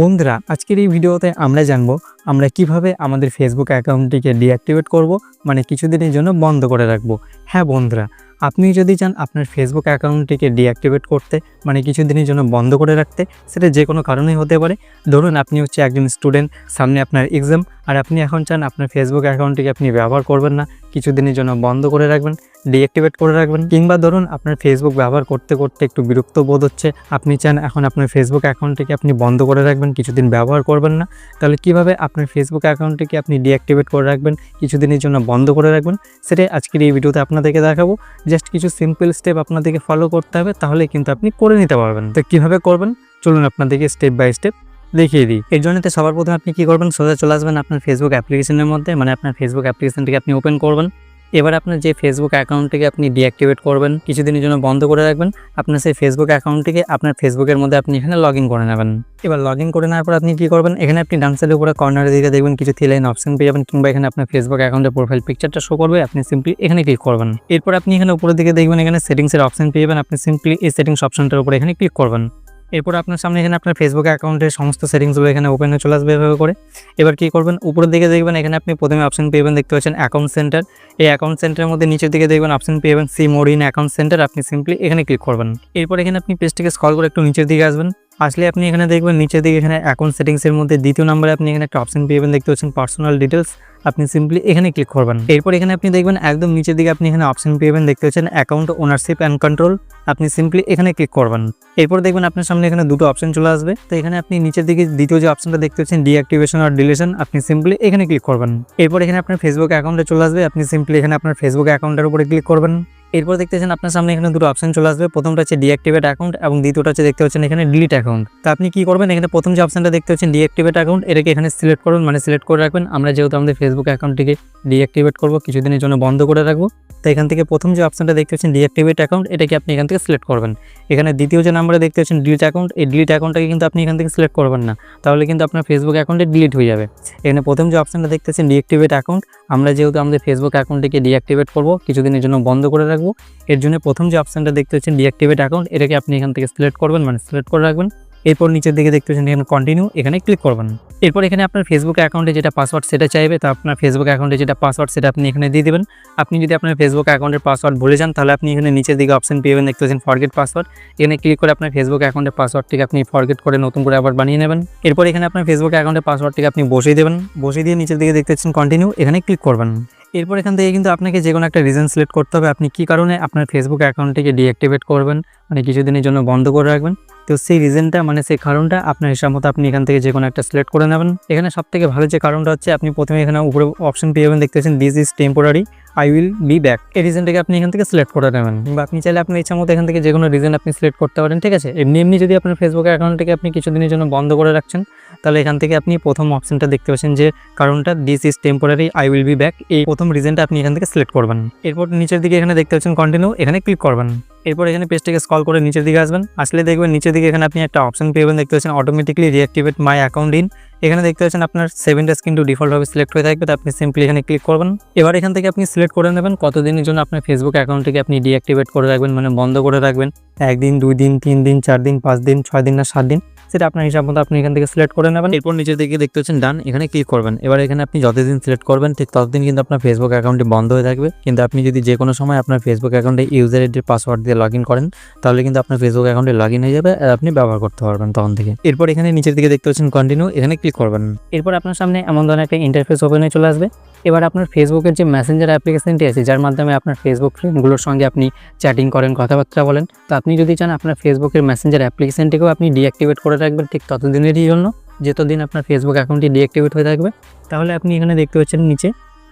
বন্ধুরা, আজকের এই ভিডিওতে আমরা জানব, আমরা কীভাবে আমাদের ফেসবুক অ্যাকাউন্টটিকে ডিঅ্যাক্টিভেট করব মানে কিছুদিনের জন্য বন্ধ করে রাখব। হ্যাঁ বন্ধুরা, আপনি যদি চান আপনার ফেসবুক অ্যাকাউন্টটিকে ডিঅ্যাক্টিভেট করতে মানে কিছুদিনের জন্য বন্ধ করে রাখতে, সেটা যে কোনো কারণেই হতে পারে। ধরুন, আপনি হচ্ছে একজন স্টুডেন্ট সামনে আপনার এক্সাম আর আপনি এখন চান আপনার ফেসবুক অ্যাকাউন্টটিকে আপনি ব্যবহার করবেন না, কিছুদিনের জন্য বন্ধ করে রাখবেন ডিঅ্যাক্টিভেট করে রাখবেন, কিংবা ধরুন আপনার ফেসবুক ব্যবহার করতে করতে একটু বিরক্ত বোধ হচ্ছে, আপনি চান এখন আপনার ফেসবুক অ্যাকাউন্টটিকে আপনি বন্ধ করে রাখবেন, কিছুদিন ব্যবহার করবেন না, তাহলে কীভাবে আপনার ফেসবুক অ্যাকাউন্টটিকে আপনি ডিঅ্যাক্টিভেট করে রাখবেন, কিছুদিনের জন্য বন্ধ করে রাখবেন, সেটাই আজকের এই ভিডিওতে আপনাদেরকে দেখাবো। জাস্ট কিছু সিম্পল স্টেপ আপনাদেরকে ফলো করতে হবে তাহলে কিন্তু আপনি করে নিতে পারবেন। তো কীভাবে করবেন? চলুন আপনাদেরকে স্টেপ বাই স্টেপ দেখিয়ে দিই। এর জন্যতে সবার প্রথমে আপনি কি করবেন? সোজা চলে আসবেন আপনার ফেসবুক অ্যাপ্লিকেশনের মধ্যে মানে আপনার ফেসবুক অ্যাপ্লিকেশনটিকে আপনি ওপেন করবেন। এবার আপনার যে ফেসবুক অ্যাকাউন্টটিকে আপনি ডিঅ্যাক্টিভেট করবেন, কিছুদিনের জন্য বন্ধ করে রাখবেন। আপনার সেই ফেসবুক অ্যাকাউন্টটিকে আপনার ফেসবুকের মধ্যে আপনি এখানে লগ করে নেবেন। এবার লগ করে নেওয়ার পর আপনি কী করবেন? এখানে আপনি ডান সাইডের উপরে কর্নারের দিকে দেখবেন কিছু থ্রি লাইন অপশন পেয়ে যাবেন, কিংবা এখানে আপনার ফেসবুক অ্যাকাউন্টের প্রোফাইল পিকচারটা শো করবে। আপনি সিম্পলি এখানে ক্লিক করবেন। এরপর আপনি এখানে উপরের দিকে দেখবেন, এখানে সেটিংসের অপশন পেয়ে যাবেন। আপনি সিম্পলি এই সেটিংস অপশনটার উপরে এখানে ক্লিক করবেন। এরপর আপনার সামনে এখানে আপনার ফেসবুক অ্যাকাউন্টের সমস্ত সেটিংসগুলো এখানে ওপেন হয়ে চলে আসবে এভাবে করে। এবার কী করবেন? উপরের দিকে দেখবেন এখানে আপনি প্রথমে অপশন পেয়ে যাবেন, দেখতে পাচ্ছেন অ্যাকাউন্ট সেন্টার এই অ্যাকাউন্ট সেন্টারের মধ্যে নিচের দিকে দেখবেন অপশন পেয়ে যাবেন see more in account center আপনি সিম্পলি এখানে ক্লিক করবেন। এরপর এখানে আপনি পেজটিকে স্কল করে একটু নিচের দিকে আসবেন। আসলে আপনি এখানে দেখবেন, নিচের দিকে এখানে অ্যাকাউন্ট সেটিংসের মধ্যে দ্বিতীয় নম্বরে আপনি এখানে একটা অপশন পেয়ে দেখতে পাচ্ছেন পার্সোনাল ডিটেলস আপনি সিম্পলি এখানে ক্লিক করবেন। এরপর এখানে আপনি দেখবেন, একদম নিচের দিকে আপনি এখানে অপশন পেয়ে দেখতে পাচ্ছেন অ্যাকাউন্ট ওনারশিপ অ্যান্ড কন্ট্রোল আপনি সিম্পলি এখানে ক্লিক করবেন। এরপর দেখবেন, আপনার সামনে এখানে দুটো অপশন চলে আসবে। তো এখানে আপনি নিচের দিকে দ্বিতীয় যে অপশনটা দেখতে পাচ্ছেন ডিঅ্যাক্টিভেশন আর ডিলেশন আপনি সিম্পলি এখানে ক্লিক করবেন। এরপর এখানে আপনার ফেসবুক অ্যাকাউন্টে চলে আসবে। আপনি সিম্পলি এখানে আপনার ফেসবুক অ্যাকাউন্টের উপরে ক্লিক করবেন। এরপর দেখতেছেন আপনার সামনে এখানে দুটো অপশন চলে আসবে। প্রথমটা হচ্ছে ডিঅ্যাক্টিভেট অ্যাকাউন্ট এবং দ্বিতীয়টা হচ্ছে দেখতে পাচ্ছেন এখানে ডিলিট অ্যাকাউন্ট তো আপনি কি করবেন? এখানে প্রথম যে অপশনটা দেখতে পাচ্ছেন ডিঅ্যাক্টিভেট অ্যাকাউন্ট এটাকে এখানে সিলেক্ট করুন। মানে সিলেক্ট করে রাখবেন। আমরা যেহেতু আমাদের ফেসবুক অ্যাকাউন্টটিকে ডিঅ্যাক্টিভেট করব, কিছুদিনের জন্য বন্ধ করে রাখব। তো এখান থেকে প্রথম যে অপশনটা দেখতে পাচ্ছেন ডিঅ্যাক্টিভেট অ্যাকাউন্ট এটাকে আপনি এখান থেকে সিলেক্ট করবেন। এখানে দ্বিতীয় যে নাম্বারে দেখতে পাচ্ছেন ডিলিট অ্যাকাউন্ট এই ডিলিট অ্যাকাউন্টটাকে কিন্তু আপনি এখান থেকে সিলেক্ট করবেন না। তাহলে কিন্তু আপনার ফেসবুক অ্যাকাউন্টে ডিলিট হয়ে যাবে। এখানে প্রথম যে অপশনটা দেখতে পাচ্ছেন ডিঅ্যাক্টিভেট অ্যাকাউন্ট আমরা যেহেতু আমাদের ফেসবুক অ্যাকাউন্টটিকে ডিঅ্যাক্টিভেট করব কিছুদিনের জন্য বন্ধ করে রাখব। এর জন্য প্রথম যে অপশনটা দেখতে পাচ্ছেন ডিঅ্যাক্টিভেট অ্যাকাউন্ট এটাকে আপনি এখান থেকে সিলেক্ট করবেন মানে সিলেক্ট করে রাখবেন। এরপর নিচের দিকে দেখতে পাচ্ছেন এখানে কন্টিনিউ এখানে ক্লিক করবেন। এরপর এখানে আপনার ফেসবুক অ্যাকাউন্টে যেটা পাসওয়ার্ড সেটা চাইবে, তো আপনার ফেসবুক অ্যাকাউন্টে যেটা পাসওয়ার্ড সেটা আপনি এখানে দিয়ে দেবেন। আপনি যদি আপনার ফেসবুক অ্যাকাউন্টের পাসওয়ার্ড ভুলে যান, তাহলে আপনি এখানে নিচের দিকে অপশন পেয়ে দেখতে পাচ্ছেন ফরগেট পাসওয়ার্ড এখানে ক্লিক করে আপনার ফেসবুক অ্যাকাউন্টের পাসওয়ার্ডটিকে আপনি ফরগেট করে নতুন করে আবার বানিয়ে নেবেন। এরপর এখানে আপনার ফেসবুক অ্যাকাউন্টের পাসওয়ার্ডটিকে আপনি বসিয়ে দেবেন। বসিয়ে দিয়ে নিচের দিকে দেখতে পাচ্ছেন কন্টিনিউ এখানে ক্লিক করবেন। এরপর এখান থেকে কিন্তু আপনাকে যে কোনো একটা রিজন সিলেক্ট করতে হবে। আপনি কী কারণে আপনার ফেসবুক অ্যাকাউন্টটিকে ডিঅ্যাক্টিভেট করবেন? মানে কিছুদিনের জন্য বন্ধ করে রাখবেন। তো সেই রিজনটা মানে সেই কারণটা আপনার হিসাব মতো আপনি এখান থেকে যে কোনো একটা সিলেক্ট করে নেবেন। এখানে সব থেকে ভালো যে কারণটা হচ্ছে, আপনি প্রথমে এখানে উপরে অপশন পেয়ে যাবেন, দেখতেছেন this is temporary I will be back এই রিজনটাকে আপনি এখান থেকে সিলেক্ট করে নেবেন। বা আপনি চাইলে আপনার ইচ্ছা মতো এখান থেকে যে কোনো রিজন আপনি সিলেক্ট করতে পারেন, ঠিক আছে? এমনি এমনি যদি আপনার ফেসবুক অ্যাকাউন্টটিকে আপনি কিছুদিনের জন্য বন্ধ করে রাখছেন, তাহলে এখান থেকে আপনি প্রথম অপশনটা দেখতে পাচ্ছেন যে, কারণটা this is temporary I will be back এই প্রথম রিজনটা আপনি এখান থেকে সিলেক্ট করবেন। এরপর নিচের দিকে এখানে দেখতে পাচ্ছেন কন্টিনিউ এখানে ক্লিক করবেন। এরপর এখানে পেজটাকে স্কল করে নিচের দিকে আসবেন। আসলে দেখবেন নিচের দিকে এখানে আপনি একটা অপশন পেয়ে দেখতে পাচ্ছেন automatically reactivate my account in এখানে দেখতে পাচ্ছেন আপনার সেভেন ডেজ কিন্তু ডিফল্টভাবে সিলেক্ট হয়ে থাকবে, তো আপনি সিম্পলি এখানে ক্লিক করবেন। এবার এখান থেকে আপনি সিলেক্ট করে নেবেন কতদিনের জন্য আপনার ফেসবুক অ্যাকাউন্টটিকে আপনি ডিঅ্যাক্টিভেট করে রাখবেন মানে বন্ধ করে রাখবেন। একদিন, দুই দিন, তিন দিন, চার দিন, পাঁচ দিন, ছয় দিন না সাত দিন। সেটা আপনার হিসাব মতো আপনি এখান থেকে সিলেক্ট করে নেবেন। এরপর নিচের দিকে দেখতে পাচ্ছেন ডান এখানে ক্লিক করবেন। এবার এখানে আপনি যতদিন সিলেক্ট করবেন ঠিক ততদিন কিন্তু আপনার ফেসবুক অ্যাকাউন্টটি বন্ধ হয়ে থাকবে। কিন্তু আপনি যদি যে কোনো সময় আপনার ফেসবুক অ্যাকাউন্টে ইউজার আইডির পাসওয়ার্ড দিয়ে লগ ইন করেন তাহলে কিন্তু আপনার ফেসবুক অ্যাকাউন্টে লগ ইন হয়ে যাবে আর আপনি ব্যবহার করতে পারবেন তখন থেকে। এরপর এখানে নিচের দিকে দেখতে পাচ্ছেন কন্টিনিউ এখানে ক্লিক করবেন। এরপর আপনার সামনে এমন ধরনের একটা ইন্টারফেস ওপেন হয়ে চলে আসবে। এবার আপনার ফেসবুকের যে মেসেঞ্জার অ্যাপ্লিকেশনটি আছে যার মাধ্যমে আপনার ফেসবুক ফ্রেন্ডগুলোর সঙ্গে আপনি চ্যাটিং করেন কথাবার্তা বলেন তো আপনি যদি চান আপনার ফেসবুকের মেসেঞ্জার অ্যাপ্লিকেশনটিকেও আপনি ডিঅ্যাক্টিভেট করে রাখবেন ঠিক ততদিনেরই জন্য। যতদিন আপনার ফেসবুক অ্যাকাউন্টটি ডিঅ্যাক্টিভেট হয়ে থাকবে। তাহলে আপনি এখানে দেখতে পাচ্ছেন নিচে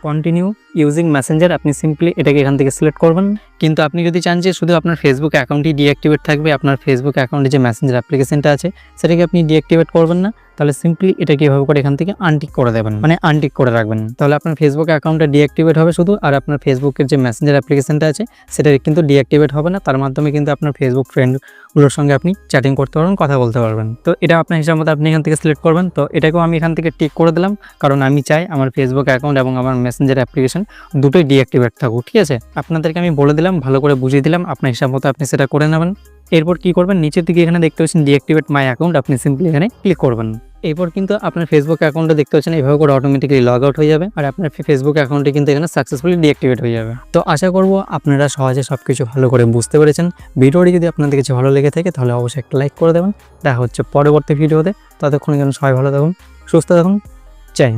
কন্টিনিউ ইউজিং মেসেঞ্জার আপনি সিম্পলি এটাকে এখান থেকে সিলেক্ট করবেন। কিন্তু আপনি যদি চান যে শুধু আপনার ফেসবুক অ্যাকাউন্টটি ডিঅ্যাক্টিভেট থাকবে, আপনার ফেসবুক অ্যাকাউন্টে যে মেসেঞ্জার অ্যাপ্লিকেশনটা আছে, সেটাকে আপনি ডিঅ্যাক্টিভেট করবেন না। তাহলে সিম্পলি এটা এভাবে করে এখান থেকে আনটিক করে দেবেন? মানে আনটিক করে রাখবেন। তাহলে আপনার ফেসবুক অ্যাকাউন্টটা ডিঅ্যাক্টিভেট হবে শুধু, আর আপনার ফেসবুকের যে মেসেঞ্জার অ্যাপ্লিকেশনটা আছে, সেটা কিন্তু ডিঅ্যাক্টিভেট হবে না। তার মাধ্যমে কিন্তু আপনার ফেসবুক ফ্রেন্ডগুলোর সঙ্গে আপনি চ্যাটিং করতে পারবেন, কথা বলতে পারবেন। তো এটা আপনার হিসাব মতো আপনি এখান থেকে সিলেক্ট করবেন। তো এটাকেও আমি এখান থেকে টিক করে দিলাম, কারণ আমি চাই আমার ফেসবুক অ্যাকাউন্ট এবং আমার মেসেঞ্জার অ্যাপ্লিকেশন দুটোই ডিঅ্যাক্টিভেট থাকুক, ঠিক আছে? আপনাদেরকে আমি বলে দিলাম, ভালো করে বুঝিয়ে দিলাম, আপনার হিসাব মতো আপনি সেটা করে নেবেন। এরপর কি করবেন? নিচের দিকে এখানে দেখতে পাচ্ছেন ডিঅ্যাক্টিভেট মাই অ্যাকাউন্ট আপনি সিম্পলি এখানে ক্লিক করবেন। এরপর কিন্তু আপনার ফেসবুক অ্যাকাউন্টটা দেখতে পাচ্ছেন এইভাবে করে অটোমেটিক্যালি লগ আউট হয়ে যাবে। আর আপনার ফেসবুক অ্যাকাউন্টটি কিন্তু এখানে সাকসেসফুলি ডিঅ্যাক্টিভেট হয়ে যাবে। তো আশা করব আপনারা সহজে সব কিছু ভালো করে বুঝতে পেরেছেন। ভিডিওটি যদি আপনাদের কিছু ভালো লেগে থাকে, তাহলে অবশ্যই একটা লাইক করে দেবেন। দেখা হচ্ছে পরবর্তী ভিডিওতে। ততক্ষণ যেন সবাই ভালো থাকুন, সুস্থ থাকুন। জয়